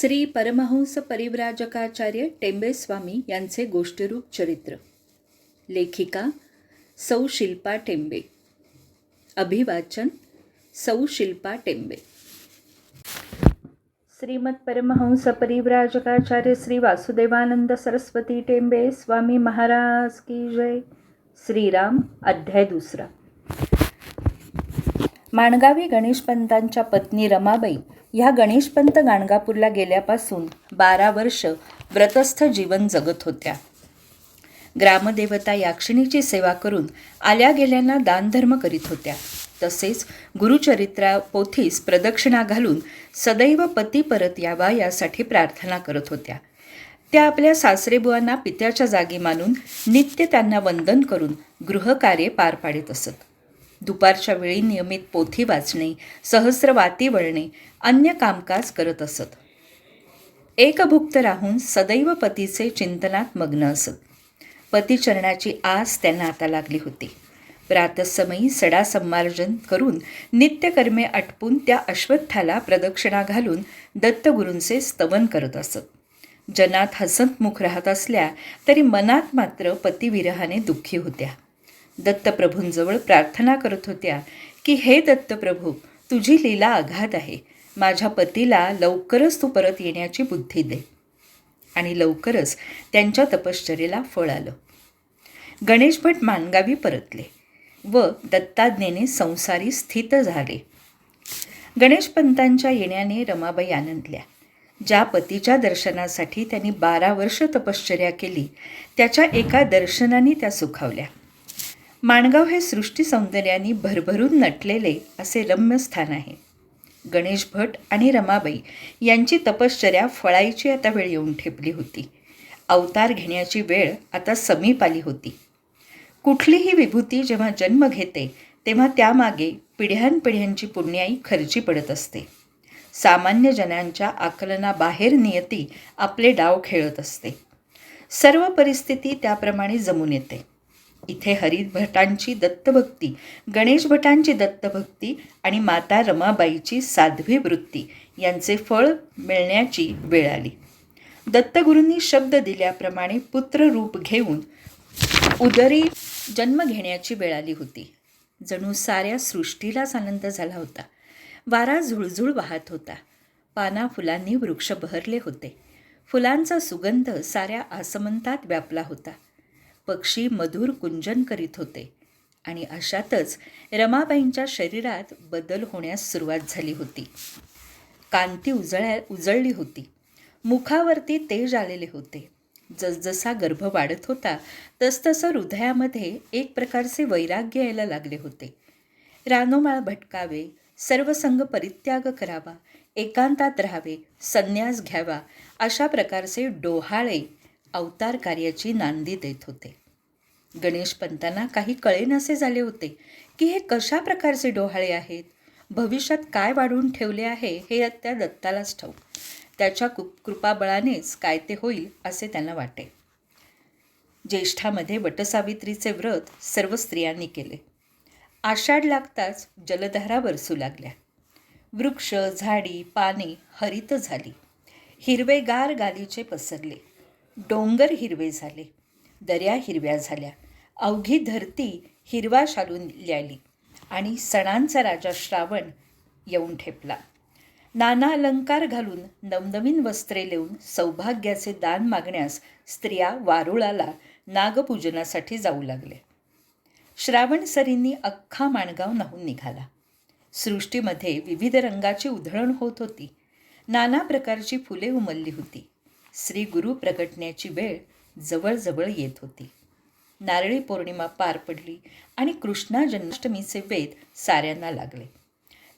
श्री परमहंस परिव्राजकाचार्य टेंबेस्वामी यांचे गोष्टीरूप चरित्र. लेखिका सौ शिल्पा टेंबे. अभिवाचन सौ शिल्पा टेंबे. श्रीमद परमहंस परिव्राजकाचार्य श्री वासुदेवानंद सरस्वती टेंबे स्वामी महाराज की जय. श्रीराम अध्याय दुसरा. माणगावी गणेशपंतांच्या पत्नी रमाबाई ह्या गणेशपंत गाणगापूरला गेल्यापासून बारा वर्ष व्रतस्थ जीवन जगत होत्या. ग्रामदेवता याक्षिणीची सेवा करून आल्या गेल्यांना दानधर्म करीत होत्या. तसेच गुरुचरित्रा पोथीस प्रदक्षिणा घालून सदैव पती परत यावा यासाठी प्रार्थना करत होत्या. त्या आपल्या सासरेबुवांना पित्याच्या जागी मानून नित्य त्यांना वंदन करून गृहकार्ये पार पाडित असत. दुपारच्या वेळी नियमित पोथी वाचणे सहस्र वाती वळणे अन्य कामकाज करत असत. एकभुक्त राहून सदैव पतीचे चिंतनात मग्न असत. पतीचरणाची आस त्यांना आता लागली होती. प्रातसमयी सडा संमार्जन करून नित्यकर्मे आटपून त्या अश्वत्थाला प्रदक्षिणा घालून दत्तगुरूंचे स्तवन करत असत. जनात हसंतमुख राहत असल्या तरी मनात मात्र पतिविरहाने दुःखी होत्या. दत्तप्रभूंजवळ प्रार्थना करत होत्या की हे दत्तप्रभू तुझी लीला आघात आहे. माझ्या पतीला लवकरच तू परत येण्याची बुद्धी दे. आणि लवकरच त्यांच्या तपश्चर्येला फळ आलं. गणेश भट मानगावी परतले व दत्ताज्ञेने संसारी स्थित झाले. गणेशपंतांच्या येण्याने रमाबाई आनंदल्या. ज्या पतीच्या दर्शनासाठी त्यांनी बारा वर्ष तपश्चर्या केली त्याच्या एका दर्शनाने त्या सुखावल्या. माणगाव हे सृष्टी सौंदर्याने भरभरून नटलेले असे रम्य स्थान आहे. गणेश भट आणि रमाबाई यांची तपश्चर्या फळाईची आता वेळ येऊन ठेपली होती. अवतार घेण्याची वेळ आता समीप आली होती. कुठलीही विभूती जेव्हा जन्म घेते तेव्हा त्यामागे पिढ्यानपिढ्यांची पुण्याई खर्ची पडत असते. सामान्य जनांच्या आकलनाबाहेर नियती आपले डाव खेळत असते. सर्व परिस्थिती त्याप्रमाणे जमून येते. इथे हरित भटांची दत्तभक्ती गणेश भटांची दत्तभक्ती आणि माता रमाबाईची साध्वी वृत्ती यांचे फळ मिळण्याची वेळ आली. दत्तगुरूंनी शब्द दिल्याप्रमाणे पुत्ररूप घेऊन उदरी जन्म घेण्याची वेळ आली होती. जणू साऱ्या सृष्टीलाच आनंद झाला होता. वारा झुळझुळ वाहत होता. पाना फुलांनी वृक्ष बहरले होते. फुलांचा सुगंध साऱ्या आसमंतात व्यापला होता. पक्षी मधुर कुंजन करीत होते. आणि अशातच रमाबाईंच्या शरीरात बदल होण्यास सुरुवात झाली होती. कांती उजळ्या उजळली होती. मुखावरती तेज आलेले होते. जसजसा गर्भ वाढत होता तसतसं हृदयामध्ये एक प्रकारचे वैराग्य यायला लागले होते. रानोमाळ भटकावे सर्वसंग परित्याग करावा एकांतात राहावे संन्यास घ्यावा अशा प्रकारचे डोहाळे अवतार कार्याची नांदी देत होते. गणेशपंतांना काही कळेनसे झाले होते की हे कशा प्रकारचे डोहाळे आहेत? भविष्यात काय वाढवून ठेवले आहे हे त्या दत्तालाच ठाऊ त्याच्या कृ कृपाबळानेच काय ते होईल असे त्यांना वाटे. ज्येष्ठामध्ये वटसावित्रीचे व्रत सर्व स्त्रियांनी केले. आषाढ लागताच जलधारा बरसू लागल्या. वृक्ष झाडी पाने हरित झाली. हिरवेगार गालीचे पसरले. डोंगर हिरवे झाले. दर्या हिरव्या झाल्या. अवघी धरती हिरवा शालून ल्याली आणि सणांचा राजा श्रावण येऊन ठेपला. नाना अलंकार घालून नवनवीन वस्त्रे लेऊन सौभाग्याचे दान मागण्यास स्त्रिया वारुळाला नागपूजनासाठी जाऊ लागले श्रावण सरींनी अख्खा माणगाव नाहून निघाला. सृष्टीमध्ये विविध रंगाची उधळण होत होती. नाना प्रकारची फुले उमलली होती. श्री गुरु प्रगटण्याची वेळ जवळजवळ येत होती. नारळी पौर्णिमा पार पडली आणि कृष्णा जन्माष्टमीचे वेध साऱ्यांना लागले.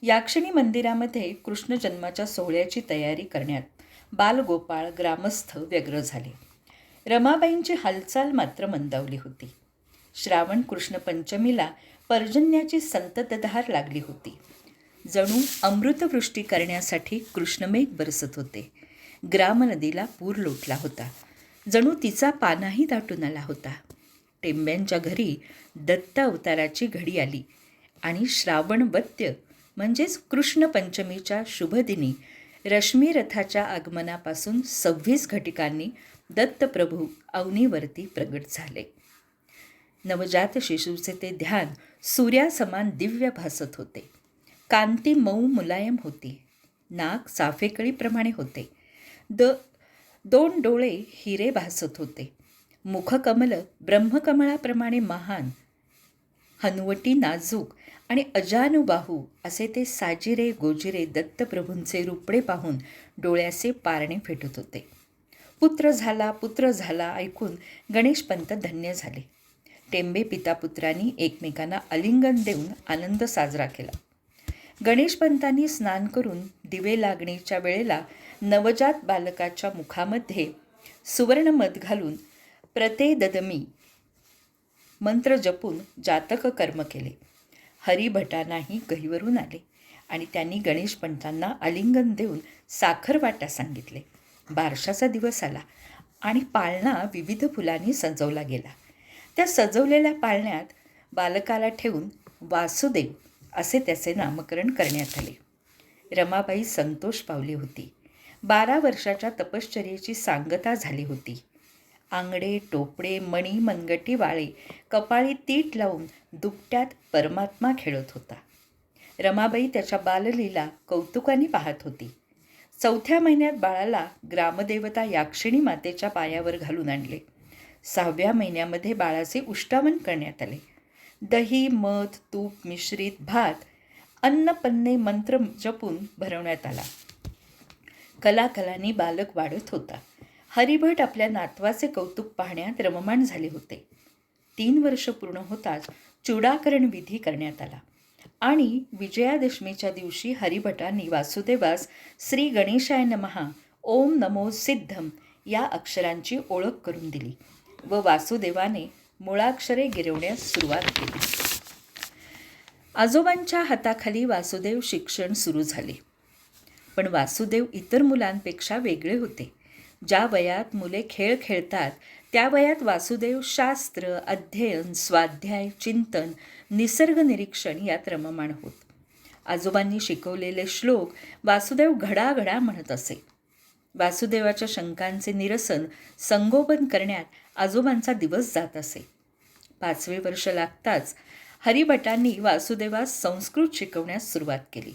याक्षणी मंदिरामध्ये कृष्ण जन्माच्या सोहळ्याची तयारी करण्यात बालगोपाळ ग्रामस्थ व्यग्र झाले. रमाबाईंची हालचाल मात्र मंदावली होती. श्रावण कृष्ण पंचमीला पर्जन्याची संततधार लागली होती. जणू अमृतवृष्टी करण्यासाठी कृष्णमेघ बरसत होते. ग्रामनदीला पूर लोटला होता. जणू तिचा पानाही दाटून आला होता. टेंब्यांच्या घरी दत्त अवताराची घडी आली आणि श्रावण वत्य म्हणजेच कृष्णपंचमीच्या शुभदिनी रश्मीरथाच्या आगमनापासून सव्वीस घटिकांनी दत्तप्रभू अवनीवरती प्रगट झाले. नवजात शिशूचे ते ध्यान सूर्यासमान दिव्य भासत होते. कांती मऊ मुलायम होती. नाक साफेकळीप्रमाणे होते. द दोन डोळे हिरे भासत होते. मुखकमल ब्रह्मकमळाप्रमाणे महान हनुवटी नाजूक आणि अजानुबाहू असे ते साजिरे गोजिरे दत्तप्रभूंचे रुपडे पाहून डोळ्याचे पारणे फेटत होते. पुत्र झाला पुत्र झाला ऐकून गणेशपंत धन्य झाले. टेंबे पितापुत्रांनी एकमेकांना आलिंगन देऊन आनंद साजरा केला. गणेशपंतांनी स्नान करून दिवे लागणीच्या वेळेला नवजात बालकाच्या मुखामध्ये सुवर्णमध घालून प्रते ददमी मंत्र जपून जातक कर्म केले. हरिभटांनाही गहीवरून आले आणि त्यांनी गणेशपंतांना आलिंगन देऊन साखर वाटा सांगितले. बारशाचा दिवस आला आणि पाळणा विविध फुलांनी सजवला गेला. त्या सजवलेल्या पाळण्यात बालकाला ठेवून वासुदेव असे त्याचे नामकरण करण्यात आले. रमाबाई संतोष पावली होती. बारा वर्षाच्या तपश्चर्येची सांगता झाली होती. आंगडे टोपडे मणी मनगटी वाळे कपाळी तीट लावून दुपट्यात परमात्मा खेळत होता. रमाबाई त्याच्या बाललीला कौतुकाने पाहत होती. चौथ्या महिन्यात बाळाला ग्रामदेवता याक्षिणी मातेच्या पायावर घालून आणले. सहाव्या महिन्यामध्ये बाळाचे उष्टावन करण्यात आले. दही मध तूप मिश्रित भात अन्नपन्ने मंत्र जपून भरवण्यात आला. कलाकलांनी बालक वाढत होता. हरिभट आपल्या नातवाचे कौतुक पाहण्यात रममाण झाले होते. तीन वर्ष पूर्ण होताच चुडाकरण विधी करण्यात आला आणि विजयादशमीच्या दिवशी हरिभटांनी वासुदेवास श्री गणेशाय नमहा ओम नमो सिद्धम या अक्षरांची ओळख करून दिली व वासुदेवाने मुळाक्षरे गिरवण्यास सुरुवात केली. आजोबांच्या हाताखाली वासुदेव शिक्षण सुरू झाले. पण वासुदेव इतर मुलांपेक्षा वेगळे होते. ज्या वयात मुले खेळ खेळतात त्या वयात वासुदेव शास्त्र अध्ययन स्वाध्याय चिंतन निसर्ग निरीक्षण यात रममाण होत. आजोबांनी शिकवलेले श्लोक वासुदेव घडाघडा म्हणत असे. वासुदेवाच्या शंकांचे निरसन संगोपन करण्यात आजोबांचा दिवस जात असे. पाचवे वर्ष लागताच हरिभटांनी वासुदेवास संस्कृत शिकवण्यास सुरुवात केली.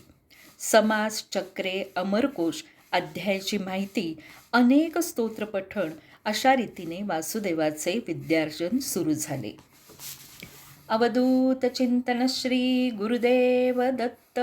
समास चक्रे अमरकोश अध्यायाची माहिती अनेक स्तोत्रपठण अशा रीतीने वासुदेवाचे विद्यार्जन सुरू झाले. अवधूत चिंतन श्री गुरुदेव दत्त.